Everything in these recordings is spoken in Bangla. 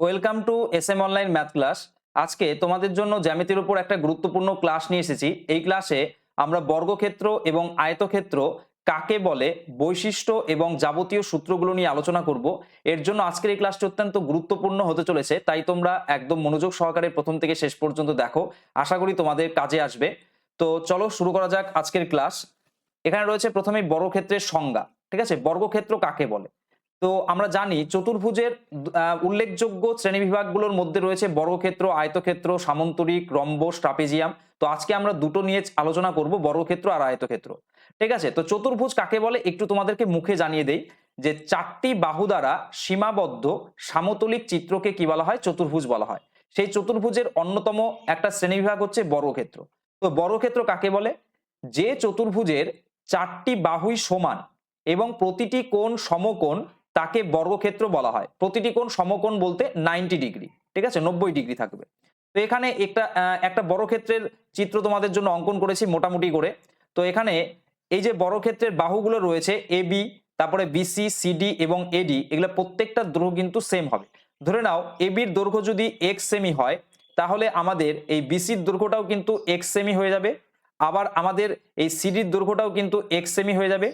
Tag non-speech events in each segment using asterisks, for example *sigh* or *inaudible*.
Welcome to S M online math class আজকে তোমাদের জন্য জ্যামিতির উপর একটা গুরুত্বপূর্ণ ক্লাস নিয়ে এসেছি। এই ক্লাসে আমরা বর্গক্ষেত্র এবং আয়তক্ষেত্র কাকে বলে, বৈশিষ্ট্য এবং যাবতীয় সূত্রগুলো নিয়ে আলোচনা করব। এর জন্য আজকের এই ক্লাসটি অত্যন্ত গুরুত্বপূর্ণ হতে চলেছে, তাই তোমরা একদম মনোযোগ সহকারে প্রথম থেকে শেষ পর্যন্ত দেখো। আশা করি তোমাদের কাজে আসবে। তো চলো শুরু করা যাক আজকের ক্লাস এখানে রয়েছে প্রথমেই বর্গক্ষেত্রের সংজ্ঞা, ঠিক আছে? বর্গক্ষেত্র কাকে বলে? তো আমরা জানি চতুর্ভুজের উল্লেখযোগ্য শ্রেণীবিভাগগুলোর মধ্যে রয়েছে বর্গক্ষেত্র, আয়তক্ষেত্র, সামন্তরিক, রম্বস, ট্রাপেজিয়াম। তো আজকে আমরা দুটো নিয়ে আলোচনা করব, বর্গক্ষেত্র আর আয়তক্ষেত্র। ঠিক আছে? তো চতুর্ভুজ কাকে বলে? একটু তোমাদেরকে মুখে জানিয়ে দেই যে চারটি বাহু দ্বারা সীমাবদ্ধ সামতলিক চিত্রকে কি বলা হয়? চতুর্ভুজ বলা হয়। সেই চতুর্ভুজের অন্যতম একটা শ্রেণীবিভাগ হচ্ছে বর্গক্ষেত্র। তো বর্গক্ষেত্র কাকে বলে? যে চতুর্ভুজের চারটি বাহুই সমান এবং প্রতিটি কোণ সমকোণ তাকে বর্গক্ষেত্র বলা হয়। প্রতিটি কোণ সমকোণ বলতে নাইনটি ডিগ্রি ঠিক আছে? নব্বই ডিগ্রি থাকবে। তো এখানে একটা একটা বর্গক্ষেত্রের চিত্র তোমাদের জন্য অঙ্কন করেছি মোটামুটি করে। তো এখানে এই যে বর্গক্ষেত্রের বাহুগুলো রয়েছে এ বি তারপরে বিসি সিডি এবং এডি এগুলো প্রত্যেকটা দৈর্ঘ্য কিন্তু সেম হবে। ধরে নাও এবির দৈর্ঘ্য যদি এক্স সেমি হয়, তাহলে আমাদের এই বিসির দৈর্ঘ্যটাও কিন্তু এক্স সেমি হয়ে যাবে। আবার আমাদের এই সিডির দৈর্ঘ্যটাও কিন্তু এক্স সেমি হয়ে যাবে।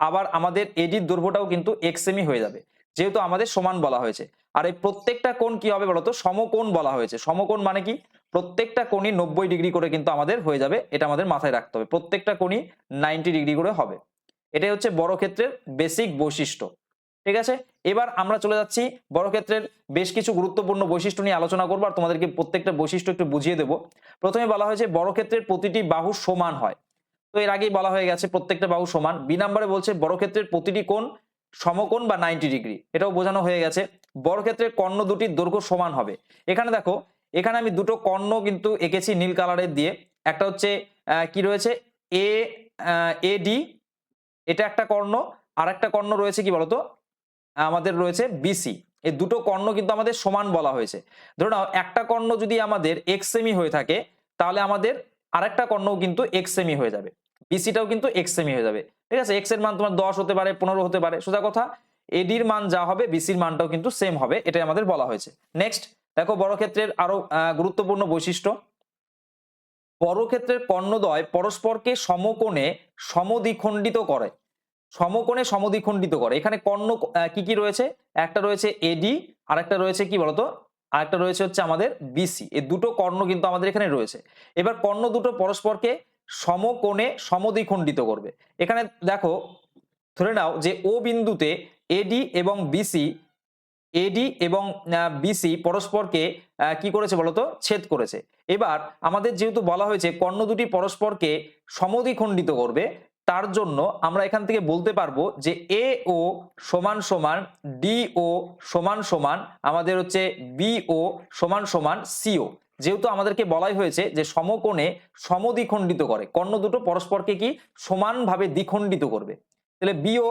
আবার আমাদের এডির দৈর্ঘ্যটাও কিন্তু এক্স সেমি হয়ে যাবে। যেহেতু আমাদের সমান বলা হয়েছে। আর এই প্রত্যেকটা কোণ কি হবে বলতো? সমকোণ বলা হয়েছে। সমকোণ মানে কি? প্রত্যেকটা কোণই নব্বই ডিগ্রি করে কিন্তু আমাদের হয়ে যাবে। এটা আমাদের মাথায় রাখতে হবে। প্রত্যেকটা কোণই নাইনটি ডিগ্রি করে হবে। এটাই হচ্ছে বর্গক্ষেত্রের বেসিক বৈশিষ্ট্য। ঠিক আছে? এবার আমরা চলে যাচ্ছি বর্গক্ষেত্রের বেশ কিছু গুরুত্বপূর্ণ বৈশিষ্ট্য নিয়ে আলোচনা করব। আর তোমাদেরকে প্রত্যেকটা বৈশিষ্ট্য একটু বুঝিয়ে দেবো। প্রথমে বলা হয়েছে বর্গক্ষেত্রের প্রতিটি বাহু সমান হয়। তো এর আগেই বলা হয়ে গেছে প্রত্যেকটা বাহু সমান। বি নাম্বারে বলছে বর্গক্ষেত্রের প্রতিটি কোণ সমকোণ বা নাইনটি ডিগ্রি এটাও বোঝানো হয়ে গেছে। বর্গক্ষেত্রের কর্ণ দুটির দৈর্ঘ্য সমান হবে। এখানে দেখো, এখানে আমি দুটো কর্ণ কিন্তু এঁকেছি নীল কালারের দিয়ে। একটা হচ্ছে কি রয়েছে? এ এ ডি, এটা একটা কর্ণ। আর একটা কর্ণ রয়েছে কি বলতো? আমাদের রয়েছে বিসি এই দুটো কর্ণ কিন্তু আমাদের সমান বলা হয়েছে। ধরো নাও, একটা কর্ণ যদি আমাদের এক্স সেমি হয়ে থাকে, তাহলে আমাদের আরেকটা কর্ণও কিন্তু এক্স সেমি হয়ে যাবে। বিসিটাও কিন্তু এক্স সেমি হয়ে যাবে। ঠিক আছে? এক্সের মান তোমার দশ হতে পারে, পনেরো হতে পারে। সোজা কথা এডির মান যা হবে বিসির মানটাও কিন্তু সেম হবে, এটাই আমাদের বলা হয়েছে। নেক্সট দেখো বর্গক্ষেত্রের আরও গুরুত্বপূর্ণ বৈশিষ্ট্য। বর্গক্ষেত্রের কর্ণদ্বয় পরস্পরকে সমকোণে সমদ্বিখণ্ডিত করে। সমকোণে সমদ্বিখণ্ডিত করে। এখানে কর্ণ কি কি রয়েছে? একটা রয়েছে এডি আর একটা রয়েছে কি বলতো? আরেকটা রয়েছে হচ্ছে আমাদের বিসি এই দুটো কর্ণ কিন্তু আমাদের এখানে রয়েছে। এবার কর্ণ দুটো পরস্পরকে সমকোণে সমদ্বিখণ্ডিত করবে। এখানে দেখো, ধরে নাও যে ও বিন্দুতে এডি এবং বিসি এডি এবং বিসি পরস্পরকে কি করেছে বলতো? ছেদ করেছে। এবার আমাদের যেহেতু বলা হয়েছে কর্ণ দুটি পরস্পরকে সমদ্বিখণ্ডিত করবে, তার জন্য আমরা এখান থেকে বলতে পারব যে এ ও সমান সমান ডি ও সমান সমান আমাদের হচ্ছে বি ও সমান সমান সিও যেহেতু আমাদেরকে বলাই হয়েছে যে সমকোণে সমদ্বিখণ্ডিত করে, কর্ণ দুটো পরস্পরকে কি সমানভাবে দ্বিখণ্ডিত করবে? তাহলে বিও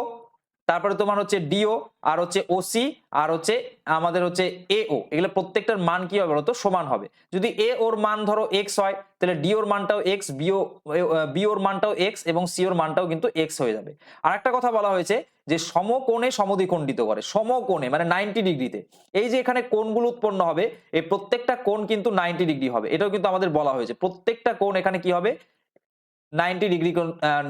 তারপরে তোমার হচ্ছে ডিও আর হচ্ছে ওসি আর হচ্ছে আমাদের হচ্ছে এও এগুলো প্রত্যেকটার মান কি হবে বলতো? সমান হবে। যদি এ ওর মান ধরো এক্স হয়, তাহলে ডি ওর মানটাও এক্স বিও বি ওর মানটাও এক্স এবং সি ওর মানটাও কিন্তু এক্স হয়ে যাবে। আর একটা কথা বলা হয়েছে যে সমকোণে সমদ্বিখণ্ডিত করে, সমকোণে মানে নাইনটি ডিগ্রিতে। এই যে এখানে কোণগুলো উৎপন্ন হবে, এই প্রত্যেকটা কোণ কিন্তু নাইনটি ডিগ্রি হবে। এটাও কিন্তু আমাদের বলা হয়েছে। প্রত্যেকটা কোণ এখানে কি হবে? নাইনটি ডিগ্রি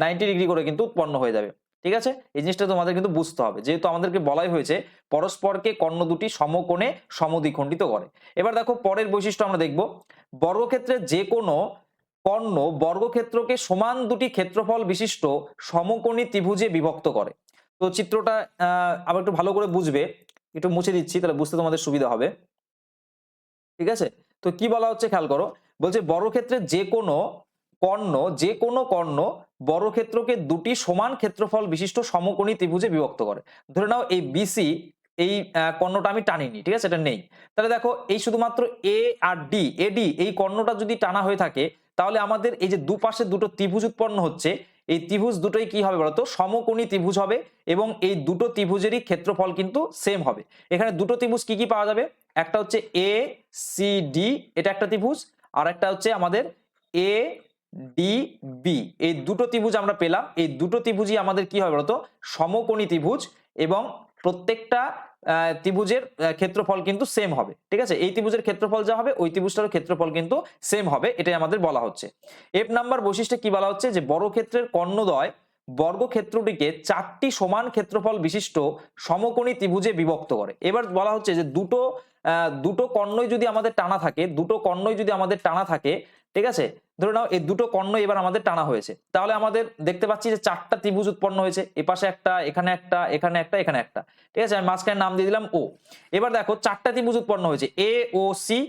নাইনটি ডিগ্রি করে কিন্তু উৎপন্ন হয়ে যাবে। ঠিক আছে? এই জিনিসটা তোমাদের কিন্তু বুঝতে হবে। যেহেতু আমাদেরকে বলাই হয়েছে, পরস্পরকে কর্ণ দুটি সমকোণে সমদ্বিখণ্ডিত করে। এবার দেখো, পরের বৈশিষ্ট্য আমরা দেখব। বর্গক্ষেত্রে যে কোনো কর্ণ বর্গক্ষেত্রকে সমান দুটি ক্ষেত্রফল বিশিষ্ট সমকোণী ত্রিভুজে বিভক্ত করে। তো চিত্রটা আবার একটু ভালো করে বুঝবে। একটু মুছে দিচ্ছি, তাহলে বুঝতে তোমাদের সুবিধা হবে। ঠিক আছে? তো কি বলা হচ্ছে? খেয়াল করো। বলছে বর্গক্ষেত্রে যে কোনো কর্ণ, যে কোনো কর্ণ বর্গক্ষেত্রকে দুটি সমান ক্ষেত্রফল বিশিষ্ট সমকোণী ত্রিভুজে বিভক্ত করে। ধরে নাও এই বিসি এই কর্ণটা আমি টানিনি, ঠিক আছে? এটা নেই। তাহলে দেখো এই শুধুমাত্র এ আর ডি এডি এই কর্ণটা যদি টানা হয়ে থাকে, তাহলে আমাদের এই যে দুপাশে দুটো ত্রিভুজ উৎপন্ন হচ্ছে, এই ত্রিভুজ দুটোই কি হবে বলতো? সমকোণী ত্রিভুজ হবে এবং এই দুটো ত্রিভুজেরই ক্ষেত্রফল কিন্তু সেম হবে। এখানে দুটো ত্রিভুজ কি কি পাওয়া যাবে? একটা হচ্ছে এ সি ডি এটা একটা ত্রিভুজ। আর একটা হচ্ছে আমাদের এ ডি বি এই দুটো ত্রিভুজ আমরা পেলাম। এই দুটো ত্রিভুজই আমাদের কি হবে বলতো? সমকোণী ত্রিভুজ এবং প্রত্যেকটা ত্রিভুজের ক্ষেত্রফল কিন্তু সেম হবে। ঠিক আছে? এই ত্রিভুজের ক্ষেত্রফল যা হবে, ওই ত্রিভুজটারও ক্ষেত্রফল কিন্তু সেম হবে। এটাই আমাদের বলা হচ্ছে। এফ নাম্বার বৈশিষ্ট্যে কি বলা হচ্ছে? যে বর্গক্ষেত্রের কর্ণদ্বয় বর্গক্ষেত্রটিকে চারটি সমান ক্ষেত্রফল বিশিষ্ট সমকোণী ত্রিভুজে বিভক্ত করে। এবার বলা হচ্ছে যে দুটো দুটো কর্ণই যদি আমাদের টানা থাকে, দুটো কর্ণই যদি আমাদের টানা থাকে ঠিক আছে? ধরে নাও এই দুটো কর্ণ এবার আমাদের টানা হয়েছে। তাহলে আমাদের দেখতে পাচ্ছি যে চারটা ত্রিভুজ উৎপন্ন হয়েছে। এপাশে একটা, এখানে একটা এখানে একটা এখানে একটা। ঠিক আছে? আমি মাঝখানে নাম দিয়ে দিলাম ও এবার দেখো, চারটা ত্রিভুজ উৎপন্ন হয়েছে। A O C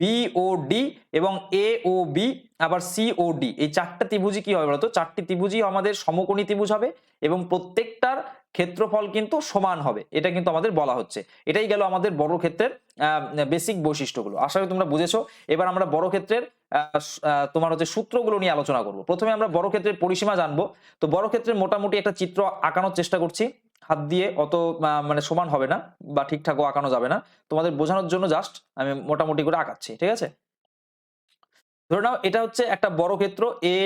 B O D এবং এ ও বি আবার সি ও ডি এই চারটা ত্রিভুজই কি হবে বলতো? চারটি ত্রিভুজই আমাদের সমকোণী ত্রিভুজ হবে এবং প্রত্যেকটার ক্ষেত্রফল কিন্তু সমান হবে। এটা কিন্তু আমাদের বলা হচ্ছে। এটাই গেল আমাদের বড় ক্ষেত্রের বেসিক বৈশিষ্ট্যগুলো। আশা করি তোমরা বুঝেছ। এবার আমরা বড় ক্ষেত্রের তোমার হচ্ছে সূত্রগুলো নিয়ে আলোচনা করব। প্রথমে আমরা বড় ক্ষেত্রের পরিসীমা জানব। তো বড় ক্ষেত্রের মোটামুটি একটা চিত্র আঁকানোর চেষ্টা করছি। হাত দিয়ে অত মানে সমান হবে না বা ঠিকঠাকও আঁকানো যাবে না। তোমাদের বোঝানোর জন্য জাস্ট আমি মোটামুটি করে আঁকাচ্ছি, ঠিক আছে? ধরে নাও এটা হচ্ছে একটা বড় ক্ষেত্র এ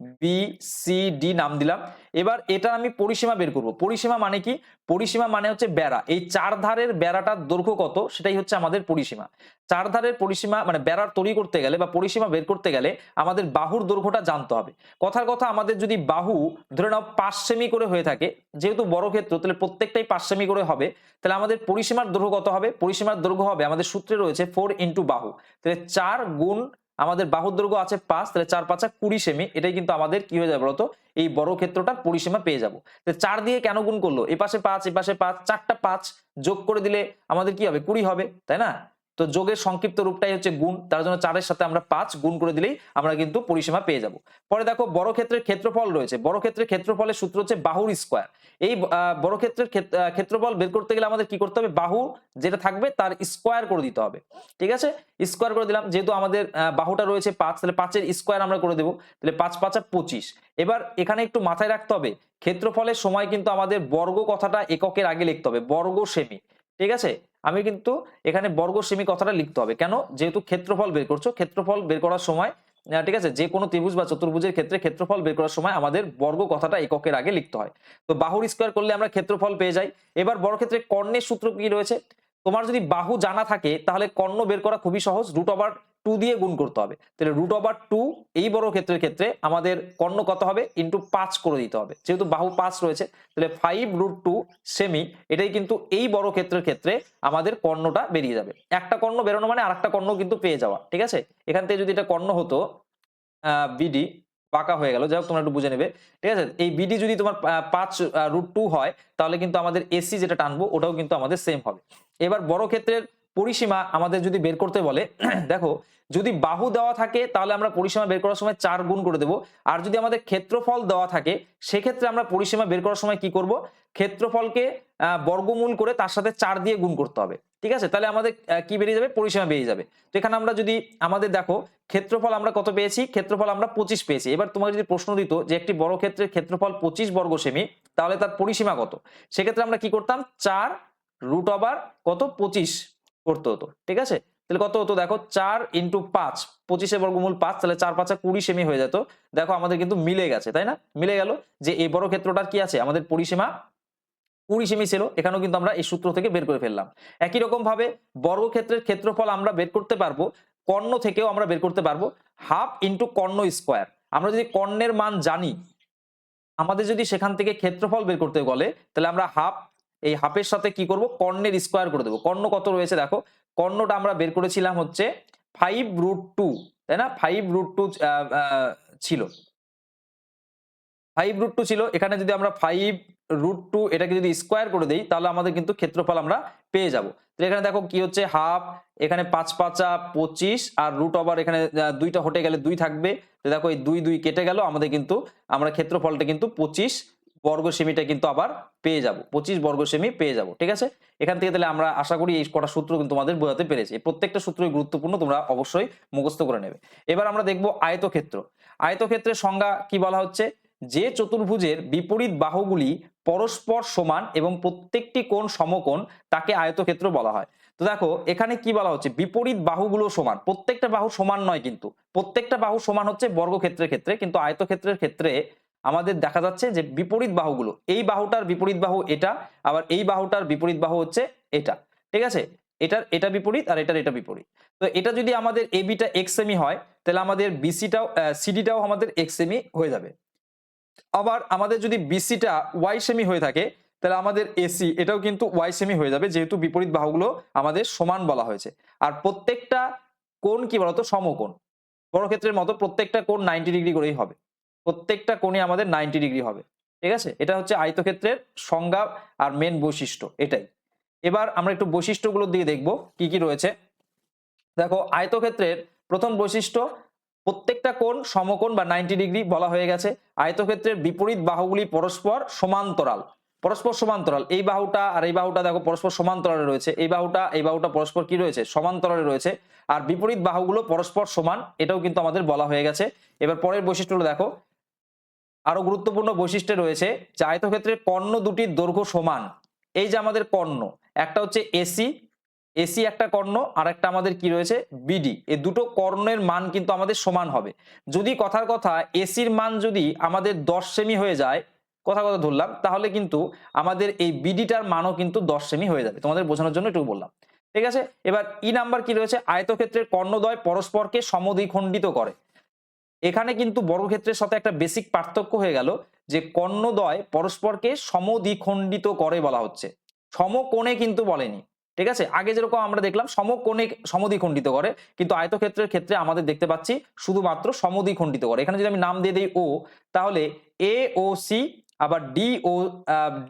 বি সি ডি নাম দিলাম। এবার এটা আমি পরিসীমা বের করব। পরিসীমা মানে কি? পরিসীমা মানে হচ্ছে বেড়া। এই চার ধারের বেড়াটার দৈর্ঘ্য কত? সেটাই হচ্ছে আমাদের পরিসীমা। চার ধারের পরিসীমা মানে বেড়ার তৈরি করতে গেলে বা পরিসীমা বের করতে গেলে আমাদের বাহুর দৈর্ঘ্যটা জানতে হবে। কথার কথা, আমাদের যদি বাহু ধরে নাও পাঁচ সেমি করে হয়ে থাকে, যেহেতু বড় ক্ষেত্র, তাহলে প্রত্যেকটাই পাঁচ সেমি করে হবে। তাহলে আমাদের পরিসীমার দৈর্ঘ্য কত হবে? পরিসীমার দৈর্ঘ্য হবে, আমাদের সূত্রে রয়েছে ফোর ইন্টু বাহু। তাহলে চার গুণ আমাদের বাহুর দৈর্ঘ্য আছে পাঁচ, তাহলে চার পাঁচা কুড়ি সেমি। এটাই কিন্তু আমাদের কি হয়ে যাবে বলতো? এই বড় ক্ষেত্রটার পরিসীমা পেয়ে যাব। চার দিয়ে কেন গুণ করল? এপাশে পাঁচ এপাশে পাঁচ, চারটা পাঁচ যোগ করে দিলে আমাদের কি হবে? কুড়ি হবে, তাই না? তো যোগের সংক্ষিপ্ত রূপটাই হচ্ছে গুণ, তার জন্য চারের সাথে আমরা পাঁচ গুণ করে দিলেই আমরা কিন্তু পরিসীমা পেয়ে যাব। পরে দেখো, বড় ক্ষেত্রের ক্ষেত্রফল রয়েছে। বড় ক্ষেত্রের ক্ষেত্রফলের সূত্র হচ্ছে বাহুর স্কোয়ার এই বড় ক্ষেত্রের ক্ষেত্রফল বের করতে গেলে আমাদের কি করতে হবে? বাহু যেটা থাকবে তার স্কোয়ার করে দিতে হবে। ঠিক আছে? স্কোয়ার করে দিলাম। যেহেতু আমাদের বাহুটা রয়েছে পাঁচ, তাহলে পাঁচের স্কোয়ার আমরা করে দেবো। তাহলে পাঁচ, পাঁচা পঁচিশ। এবার এখানে একটু মাথায় রাখতে হবে। ক্ষেত্রফলের সময় কিন্তু আমাদের বর্গ কথাটা এককের আগে লিখতে হবে। বর্গ সেমি। ঠিক আছে? আমি কিন্তু এখানে বর্গ সেমি কথাটা লিখতে হবে। কেন? যেহেতু ক্ষেত্রফল বের করছ, ক্ষেত্রফল বের করার সময় ঠিক আছে? যে কোনো ত্রিভুজ বা চতুর্ভুজের ক্ষেত্রে ক্ষেত্রফল বের করার সময় আমাদের বর্গ কথাটা এককের আগে লিখতে হয়। তো বাহুর স্কোয়ার করলে আমরা ক্ষেত্রফল পেয়ে যাই। এবার বড় ক্ষেত্রে কর্ণের সূত্র কি রয়েছে? তোমার যদি বাহু জানা থাকে, তাহলে কর্ণ বের করা খুবই সহজ রুট ওভার টু দিয়ে গুণ করতে হবে। তাহলে রুট ওভার টু এই বড় ক্ষেত্রের ক্ষেত্রে আমাদের কর্ণ কত হবে? ইন্টু পাঁচ করে দিতে হবে। যেহেতু বাহু পাঁচ রয়েছে, তাহলে ফাইভ রুট টু সেমি এটাই কিন্তু এই বড় ক্ষেত্রের ক্ষেত্রে আমাদের কর্ণটা বেরিয়ে যাবে। একটা কর্ণ বেরোনো মানে আরেকটা কর্ণ কিন্তু পেয়ে যাওয়া, ঠিক আছে? এখান থেকে যদি এটা কর্ণ হতো বিডি পাকা হয়ে গেল। যাই হোক, তোমরা একটু বুঝে নেবে, ঠিক আছে? এই বিডি যদি তোমার পাঁচ রুট টু হয়, তাহলে কিন্তু আমাদের এসি যেটা টানবো, ওটাও কিন্তু আমাদের সেম হবে। এবার বড় ক্ষেত্রের পরিসীমা আমাদের যদি বের করতে বলে, *clears throat* দেখো, যদি বাহু দেওয়া থাকে, তাহলে আমরা পরিসীমা বের করার সময় চার গুণ করে দেব। আর যদি আমাদের ক্ষেত্রফল দেওয়া থাকে, সেক্ষেত্রে আমরা পরিসীমা বের করার সময় কি করব? ক্ষেত্রফলকে বর্গমূল করে তার সাথে চার দিয়ে গুণ করতে হবে। ঠিক আছে? তাহলে আমাদের কি বেরিয়ে যাবে? পরিসীমা বেরিয়ে যাবে। তো এখানে আমরা যদি আমাদের দেখো, ক্ষেত্রফল আমরা কত পেয়েছি? ক্ষেত্রফল আমরা পঁচিশ পেয়েছি। এবার তোমাকে যদি প্রশ্ন দিত যে একটি বড় ক্ষেত্রের ক্ষেত্রফল পঁচিশ বর্গ সেমি, তাহলে তার পরিসীমা কত? সেক্ষেত্রে আমরা কি করতাম? চার রুট ওভার কত? পঁচিশ। করতে হতো, ঠিক আছে? তাহলে কত হতো দেখো? চার ইন্টু পাঁচ, পঁচিশে বর্গমূল পাঁচ, তাহলে চার পাঁচা কুড়ি সেমি হয়ে যেত। দেখো আমাদের কিন্তু মিলে গেছে, তাই না? মিলে গেল যে এই বড় ক্ষেত্রটার কি আছে? আমাদের পরিসীমা কুড়ি সেমি ছিল, এখানেও কিন্তু আমরা এই সূত্র থেকে বের করে ফেললাম। একই রকম ভাবে বর্গক্ষেত্রের ক্ষেত্রফল আমরা বের করতে পারব, কর্ণ থেকেও আমরা বের করতে পারব, হাফ ইন্টু কর্ণ স্কোয়ার। আমরা যদি কর্ণের মান জানি, আমাদের যদি সেখান থেকে ক্ষেত্রফল বের করতে বলে, তাহলে আমরা হাফ এই হাফের সাথে কি করব? কর্ণের স্কোয়ার করে দেবো। কর্ণ কত রয়েছে দেখো? কর্ণটা আমরা বের করেছিলাম হচ্ছে ফাইভ রুট টু তাই না? ফাইভ রুট টু ছিল। ফাইভ রুট টু ছিল। এখানে যদি আমরা ফাইভ রুট টু এটাকে যদি স্কোয়ার করে দিই, তাহলে আমাদের কিন্তু ক্ষেত্রফল আমরা পেয়ে যাব। তো এখানে দেখো কি হচ্ছে? হাফ এখানে পাঁচ পাঁচা পঁচিশ, আর রুট ওভার এখানে দুইটা হটে গেলে দুই থাকবে। তো দেখো এই দুই দুই কেটে গেল। আমাদের কিন্তু, আমরা ক্ষেত্রফলটা কিন্তু পঁচিশ বর্গ সেমিটা কিন্তু আবার পেয়ে যাব। পঁচিশ বর্গ সেমি পেয়ে যাব, ঠিক আছে? এখান থেকে তাহলে আমরা আশা করি এই কটা সূত্র কিন্তু তোমাদের বোঝাতে পেরেছি। প্রত্যেকটা সূত্রই গুরুত্বপূর্ণ, তোমরা অবশ্যই মুখস্থ করে নেবে। এবার আমরা দেখব আয়তক্ষেত্র। আয়তক্ষেত্রের সংজ্ঞা কি বলা হচ্ছে? যে চতুর্ভুজের বিপরীত বাহুগুলি পরস্পর সমান এবং প্রত্যেকটি কোণ সমকোণ, তাকে আয়তক্ষেত্র বলা হয়। তো দেখো, এখানে কি বলা হচ্ছে? বিপরীত বাহুগুলো সমান। প্রত্যেকটা বাহু সমান নয় কিন্তু। প্রত্যেকটা বাহু সমান হচ্ছে বর্গক্ষেত্রের ক্ষেত্রে, কিন্তু আয়তক্ষেত্রের ক্ষেত্রে আমাদের দেখা যাচ্ছে যে বিপরীত বাহুগুলো, এই বাহুটার বিপরীত বাহু এটা, আবার এই বাহুটার বিপরীত বাহু হচ্ছে এটা, ঠিক আছে? এটার, এটা বিপরীত আর এটার এটা বিপরীত। তো এটা যদি আমাদের এবিটা এক্স সেমি হয়, তাহলে আমাদের বিসিটাও সিডিটাও আমাদের এক্স সেমি হয়ে যাবে। আবার আমাদের যদি বিসিটা ওয়াই সেমি হয়ে থাকে, তাহলে আমাদের এসি এটাও কিন্তু ওয়াই সেমি হয়ে যাবে, যেহেতু বিপরীত বাহুগুলো আমাদের সমান বলা হয়েছে। আর প্রত্যেকটা কোণ কি বলতো? সমকোণ। বড় ক্ষেত্রের মতো প্রত্যেকটা কোণ নাইনটি ডিগ্রি করেই হবে। প্রত্যেকটা কোণে আমাদের নাইনটি ডিগ্রি হবে, ঠিক আছে? এটা হচ্ছে আয়তক্ষেত্রের সংজ্ঞা আর মেন বৈশিষ্ট্য, এটাই। এবার আমরা একটু বৈশিষ্ট্যগুলোর দিকে দেখব, কি কি রয়েছে। দেখো, আয়তক্ষেত্রের প্রথম বৈশিষ্ট্য, প্রত্যেকটা কোণ সমকোণ বা নাইনটি ডিগ্রি বলা হয়ে গেছে। আয়তক্ষেত্রের বিপরীত বাহুগুলি পরস্পর সমান্তরাল পরস্পর সমান্তরাল। এই বাহুটা আর এই বাহুটা দেখো, পরস্পর সমান্তরালে রয়েছে। এই বাহুটা এই বাহুটা পরস্পর কি রয়েছে? সমান্তরালে রয়েছে। আর বিপরীত বাহুগুলো পরস্পর সমান, এটাও কিন্তু আমাদের বলা হয়ে গেছে। এবার পরের বৈশিষ্ট্যগুলো দেখো আরও গুরুত্বপূর্ণ বৈশিষ্ট্য রয়েছে যে আয়তক্ষেত্রের কর্ণ দুটির দৈর্ঘ্য সমান। এই যে আমাদের কর্ণ একটা হচ্ছে এসি এসি একটা কর্ণ আর একটা আমাদের কি রয়েছে? বিডি। এই দুটো কর্ণের মান কিন্তু আমাদের সমান হবে। যদি কথার কথা, এসির মান যদি আমাদের দশ সেমি হয়ে যায়, কথা কথা ধরলাম, তাহলে কিন্তু আমাদের এই বিডিটার মানও কিন্তু দশ সেমি হয়ে যাবে। তোমাদের বোঝানোর জন্য একটু বললাম। ঠিক আছে? এবার ই নাম্বার কি রয়েছে? আয়তক্ষেত্রের কর্ণদ্বয় পরস্পরকে সমদ্বিখণ্ডিত করে। এখানে কিন্তু বর্গক্ষেত্রের সাথে একটা বেসিক পার্থক্য হয়ে গেল যে কর্ণদ্বয় পরস্পরকে সমদ্বিখণ্ডিত করে বলা হচ্ছে। সমকোণে কিন্তু বলেনি। ঠিক আছে? আগে যেরকম আমরা দেখলাম, সমকোণে সমদ্বিখণ্ডিত করে, কিন্তু আয়তক্ষেত্রের ক্ষেত্রে আমাদের দেখতে পাচ্ছি শুধুমাত্র সমদ্বিখণ্ডিত করে। এখানে যদি আমি নাম দিয়ে দিই ও তাহলে এ ও সি আবার D O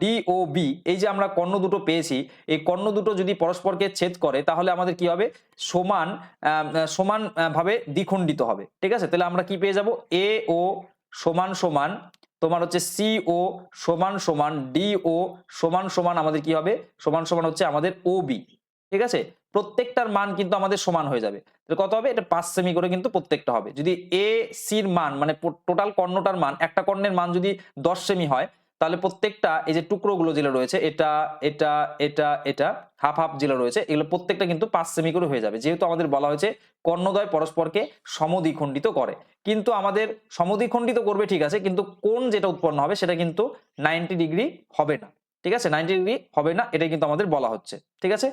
D O B এই যে আমরা কর্ণ দুটো পেয়েছি, এই কর্ণ দুটো যদি পরস্পরকে ছেদ করে, তাহলে আমাদের কি হবে? সমান সমান ভাবে দ্বিখণ্ডিত হবে। ঠিক আছে? তাহলে আমরা কি পেয়ে যাব? এ ও সমান সমান, তোমার হচ্ছে সি ও সমান সমান ডিও সমান সমান আমাদের কি হবে? সমান সমান হচ্ছে আমাদের ও বি ঠিক আছে? প্রত্যেকটার মান কিন্তু আমাদের সমান হয়ে যাবে। কত হবে? এটা পাঁচ সেমি করে কিন্তু প্রত্যেকটা হবে। যদি এ সির মান মানে টোটাল কর্ণটার মান, একটা কর্ণের মান যদি দশ সেমি হয়, তাহলে প্রত্যেকটা এই যে টুকরোগুলো যেগুলো রয়েছে, এটা এটা এটা এটা হাফ হাফ যেগুলো রয়েছে, এগুলো প্রত্যেকটা কিন্তু পাঁচ সেমি করে হয়ে যাবে। যেহেতু আমাদের বলা হয়েছে কর্ণদ্বয় পরস্পরকে সমদ্বিখণ্ডিত করে। কিন্তু আমাদের সমদ্বিখণ্ডিত করবে ঠিক আছে, কিন্তু কোন যেটা উৎপন্ন হবে, সেটা কিন্তু নাইনটি ডিগ্রি হবে না। ঠিক আছে? নাইনটি ডিগ্রি হবে না, এটাই কিন্তু আমাদের বলা হচ্ছে। ঠিক আছে?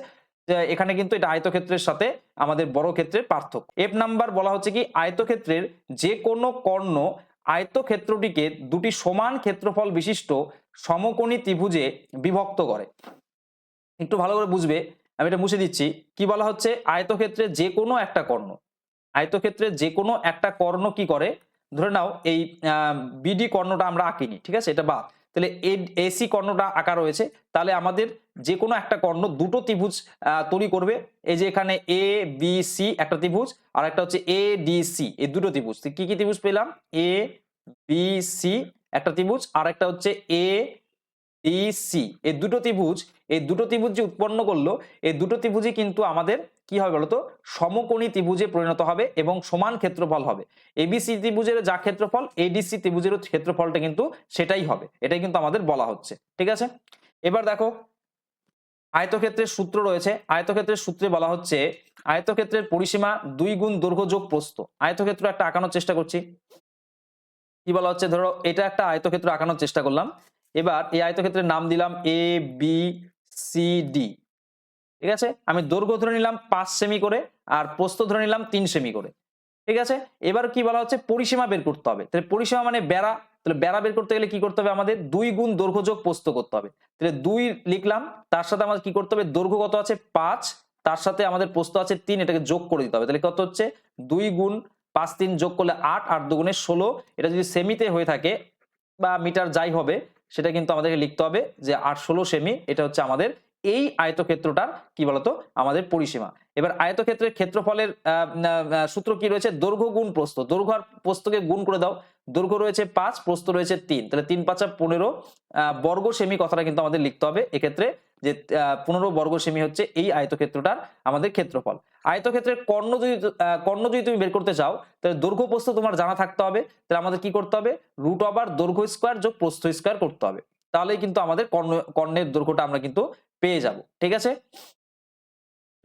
এখানে কিন্তু এটা আয়তক্ষেত্রের সাথে আমাদের বড় ক্ষেত্রের পার্থক্য। এফ নাম্বার বলা হচ্ছে কি আয়তক্ষেত্রের যে কোনো কর্ণ আয়তক্ষেত্রটিকে দুটি সমান ক্ষেত্রফল বিশিষ্ট সমকোণী ত্রিভুজে বিভক্ত করে। একটু ভালো করে বুঝবে, আমি এটা মুছে দিচ্ছি। কি বলা হচ্ছে? আয়তক্ষেত্রে যে কোনো একটা কর্ণ। আয়তক্ষেত্রে যে কোনো একটা কর্ণ কি করে? ধরে নাও এই বিডি কর্ণটা আমরা আঁকিনি, ঠিক আছে? এটা বাদ। তাহলে এসি কর্ণটা আঁকা রয়েছে। তাহলে আমাদের যে কোনো একটা কর্ণ দুটো ত্রিভুজ তৈরি করবে। এই যে এখানে এ বি সি একটা ত্রিভুজ, আর একটা হচ্ছে এ ডি সি এই দুটো ত্রিভুজ। কি কি ত্রিভুজ পেলাম? এ বি সি একটা ত্রিভুজ, আর একটা হচ্ছে এ ডি সি এই দুটো ত্রিভুজ, এই দুটো ত্রিভুজ যে উৎপন্ন করল, এই দুটো ত্রিভুজই কিন্তু আমাদের কি হবে বলতো? সমকোণী ত্রিভুজে পরিণত হবে এবং সমান ক্ষেত্রফল হবে। এবিসি ত্রিভুজের যা ক্ষেত্রফল এডিসি ত্রিভুজের ক্ষেত্রফলটা কিন্তু সেটাই হবে। এটাই কিন্তু আমাদের বলা হচ্ছে। ঠিক আছে? এবার দেখো আয়তক্ষেত্রের সূত্র রয়েছে। আয়তক্ষেত্রের সূত্রে বলা হচ্ছে, আয়তক্ষেত্রের পরিসীমা দুই গুণ দৈর্ঘ্য যোগ প্রস্থ। আয়তক্ষেত্র একটা আঁকানোর চেষ্টা করছি। কি বলা হচ্ছে? ধরো, এটা একটা আয়তক্ষেত্র আঁকানোর চেষ্টা করলাম। এবার এই আয়তক্ষেত্রের নাম দিলাম এ বি সি ডি ঠিক আছে? আমি দৈর্ঘ্য ধরে নিলাম পাঁচ সেমি করে, আর প্রস্থ ধরে নিলাম তিন সেমি করে। ঠিক আছে? এবার কি বলা হচ্ছে? পরিসীমা বের করতে হবে। তাহলে পরিসীমা মানে বেড়া তাহলে বেড়া বের করতে গেলে কি করতে হবে আমাদের দুই গুণ দৈর্ঘ্য যোগ প্রস্থ করতে হবে। তাহলে দুই লিখলাম, তার সাথে আমাদের কি করতে হবে? দৈর্ঘ্য কত আছে? পাঁচ, তার সাথে আমাদের প্রস্থ আছে তিন, এটাকে যোগ করে দিতে হবে। তাহলে কত হচ্ছে? দুই গুণ পাঁচ তিন যোগ করলে আট আট দুগুণে ষোলো। এটা যদি সেমিতে হয়ে থাকে বা মিটার যাই হবে, সেটা কিন্তু আমাদেরকে লিখতে হবে যে আট ষোলো সেমি এটা হচ্ছে আমাদের এই আয়তক্ষেত্রটার কি বলতো? আমাদের পরিসীমা। এবার আয়তক্ষেত্রের ক্ষেত্রফলের সূত্র কি রয়েছে? দৈর্ঘ্য গুণ প্রস্থ। দৈর্ঘ্য আর প্রস্থকে গুণ করে দাও। দৈর্ঘ্য রয়েছে পাঁচ, প্রস্থ রয়েছে তিন। তাহলে তিন পাঁচা পনেরো বর্গ সেমি কথাটা কিন্তু আমাদের লিখতে হবে। এক্ষেত্রে যে পনেরো বর্গ সেমি হচ্ছে এই আয়তক্ষেত্রটার আমাদের ক্ষেত্রফল। আয়তক্ষেত্রের কর্ণ যদি কর্ণ যদি তুমি বের করতে চাও, তাহলে দৈর্ঘ্য, প্রস্থ তোমার জানা থাকতে হবে। তাহলে আমাদের কি করতে হবে? রুট ওভার দৈর্ঘ্য স্কোয়ার যোগ প্রস্থ স্কোয়ার করতে হবে। তাহলেই কিন্তু আমাদের কর্ণ, কর্ণের দৈর্ঘ্যটা আমরা কিন্তু পেয়ে যাব। ঠিক আছে?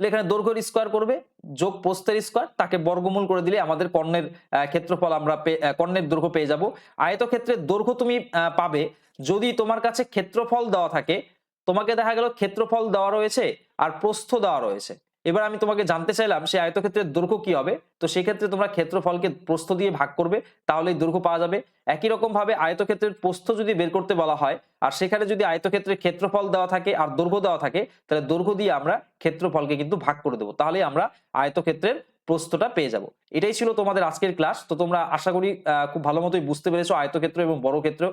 এখানে দৈর্ঘ্যের স্কোয়ার করবে, যোগ প্রস্থের স্কোয়ার তাকে বর্গমূল করে দিলে আমাদের কর্ণের ক্ষেত্রফল আমরা কর্ণের দৈর্ঘ্য পেয়ে যাব। আয়তক্ষেত্রের দৈর্ঘ্য তুমি পাবে, যদি তোমার কাছে ক্ষেত্রফল দেওয়া থাকে, তোমাকে দেখা গেল ক্ষেত্রফল দেওয়া রয়েছে আর প্রস্থ দেওয়া রয়েছে। এবার আমি তোমাকে জানতে চাইলাম, সেই আয়তক্ষেত্রের দৈর্ঘ্য কি হবে? তো সেক্ষেত্রে তোমরা ক্ষেত্রফলকে প্রস্থ দিয়ে ভাগ করবে, তাহলেই দৈর্ঘ্য পাওয়া যাবে। একই রকম ভাবে আয়তক্ষেত্রের প্রস্থ যদি বের করতে বলা হয়, আর সেখানে যদি আয়তক্ষেত্রের ক্ষেত্রফল দেওয়া থাকে আর দৈর্ঘ্য দেওয়া থাকে, তাহলে দৈর্ঘ্য দিয়ে আমরা ক্ষেত্রফলকে কিন্তু ভাগ করে দেবো। তাহলে আমরা আয়তক্ষেত্রের প্রস্থটা পেয়ে যাব। এটাই ছিল তোমাদের আজকের ক্লাস। তো তোমরা আশা করি খুব ভালো মতোই বুঝতে পেরেছ আয়তক্ষেত্র এবং বড় ক্ষেত্র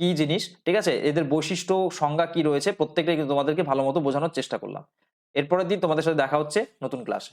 কি জিনিস, ঠিক আছে? এদের বৈশিষ্ট্য, সংজ্ঞা কি রয়েছে, প্রত্যেকটাই কিন্তু তোমাদেরকে ভালো মতো বোঝানোর চেষ্টা করলাম। এরপরের দিন তোমাদের সাথে দেখা হচ্ছে নতুন ক্লাসে